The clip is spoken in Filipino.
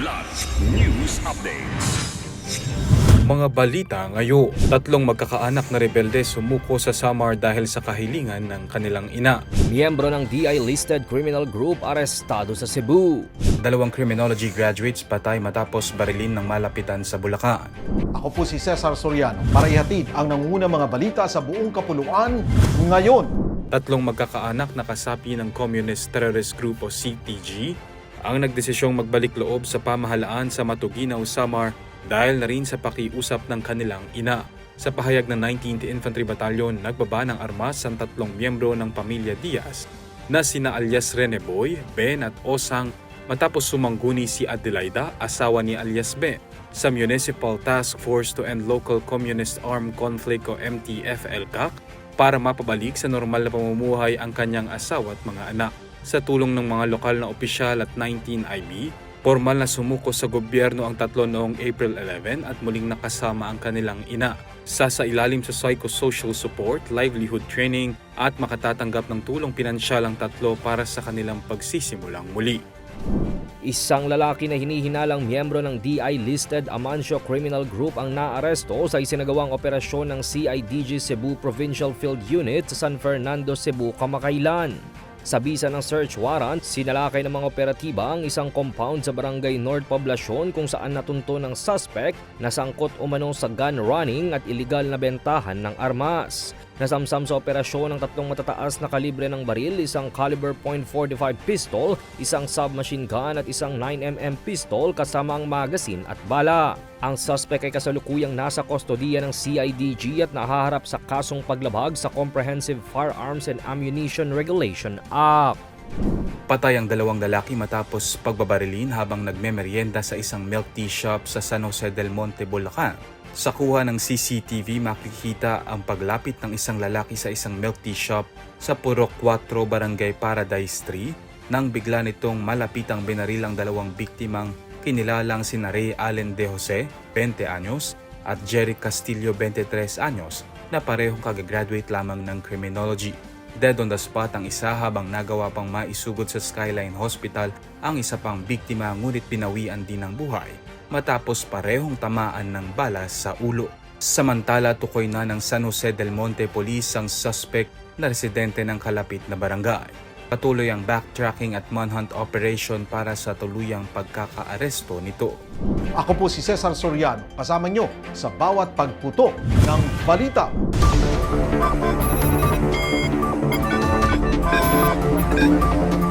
Kidlat News Updates. Mga balita ngayon, tatlong magkakaanak na rebelde sumuko sa Samar dahil sa kahilingan ng kanilang ina. Miyembro ng DI-listed criminal group arestado sa Cebu. Dalawang criminology graduates patay matapos barilin ng malapitan sa Bulacan. Ako po si Cesar Soriano para ihatid ang nangungunang mga balita sa buong kapuluan ngayon. Tatlong magkakaanak na kasapi ng Communist Terrorist Group o CTG ang nagdesisyong magbalik loob sa pamahalaan sa Matuginaw, Samar dahil na rin sa pakiusap ng kanilang ina. Sa pahayag ng 19th Infantry Battalion, nagbaba ng armas ang tatlong miyembro ng pamilya Diaz na sina alias Rene Boy, Ben at Osang matapos sumangguni si Adelaida, asawa ni alias Ben, sa Municipal Task Force to End Local Communist Armed Conflict o MTF-LCAC para mapabalik sa normal na pamumuhay ang kanyang asawa at mga anak. Sa tulong ng mga lokal na opisyal at 19IB, formal na sumuko sa gobyerno ang tatlo noong April 11 at muling nakasama ang kanilang ina. Sa sa ilalim sa psychosocial support, livelihood training at makatatanggap ng tulong pinansyal ang tatlo para sa kanilang pagsisimulang muli. Isang lalaki na hinihinalang miyembro ng DI-listed Amancio Criminal Group ang naaresto sa isinagawang operasyon ng CIDG Cebu Provincial Field Unit sa San Fernando, Cebu, kamakailan. Sa bisa ng search warrant, sinalakay ng mga operatiba ang isang compound sa barangay North Poblacion kung saan natunto ng suspect na sangkot umano sa gun running at iligal na bentahan ng armas. Nasamsam sa operasyon ng tatlong matataas na kalibre ng baril, isang caliber .45 pistol, isang submachine gun at isang 9mm pistol kasama ang magazine at bala. Ang suspect ay kasalukuyang nasa kustodiya ng CIDG at nahaharap sa kasong paglabag sa Comprehensive Firearms and Ammunition Regulation Act. Patay ang dalawang lalaki matapos pagbabarilin habang nagmemeryenda sa isang milk tea shop sa San Jose del Monte, Bulacan. Sa kuha ng CCTV makikita ang paglapit ng isang lalaki sa isang milk tea shop sa Purok 4 Barangay Paradise 3 nang bigla nitong malapitang binaril ang dalawang biktimang kinilalang si Ray Allen de Jose, 20 anyos, at Jerry Castillo, 23 anyos, na parehong kagagraduate lamang ng criminology. Dead on the spot ang isa habang nagawa pang maisugod sa Skyline Hospital ang isa pang biktima ngunit pinawian din ng buhay matapos parehong tamaan ng bala sa ulo. Samantala tukoy na ng San Jose del Monte Police ang suspect na residente ng kalapit na barangay. Patuloy ang backtracking at manhunt operation para sa tuluyang pagkakaaresto nito. Ako po si Cesar Soriano kasama nyo sa bawat pagputo ng balita. Thank you.